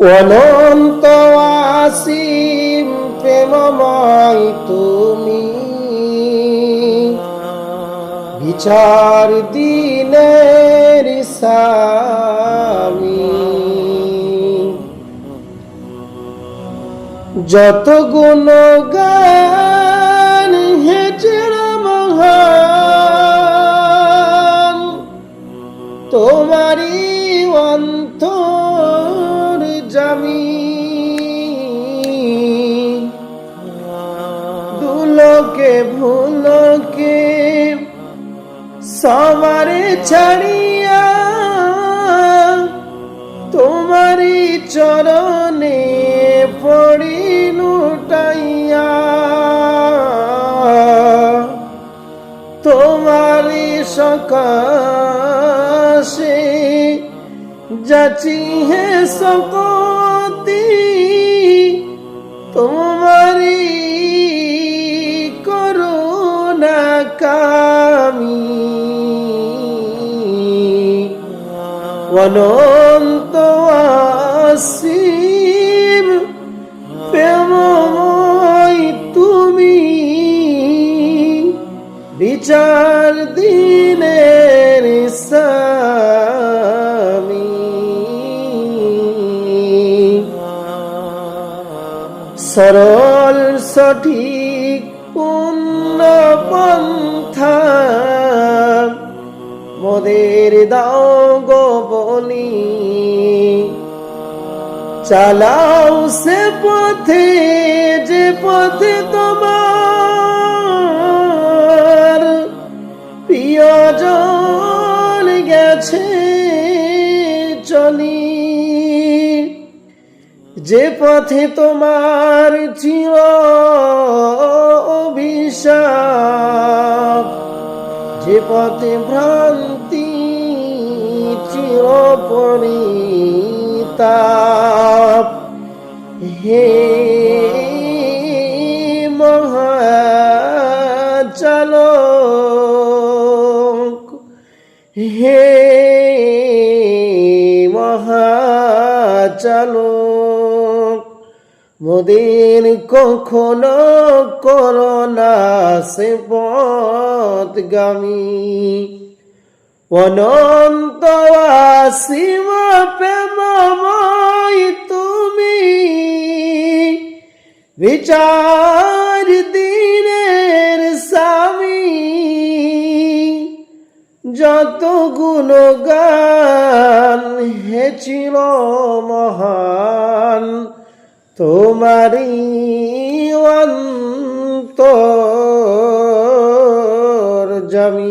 অনন্ত আসিম প্রেমময় তুমি। বিচার দিনের স্বামী। যত গুণ গান হেচের মহান জামি দুলোকে ভুলোকে সবারে ছাড়িয়া তোমারই চরণে পড়ি লুটাইয়া। তোমারই সকাশে যাচি হে সকতি তোমারই করুণা কামি অনন্ত আসিম প্রেমময় তুমি। বিচার দিনের স্বামী সরল, সঠিক, পূর্ণ পন্থা। মোদের দাও গো বলি চালাও সে পথে, যে পথে তোমার প্রিয়জন গেছে চলি। যে পথে তোমার চির অভিশাপ যে পথে ভ্রান্তি চির পরিতাপ। হে মহাচালক হে মহাচালক মোদের কখনো করোনা সে পথগামী। অনন্ত আসিম প্রেমময় তুমি। বিচার দিনের স্বামী। যত গুণগান হেছিল মহান তোমারই অন্তর জমি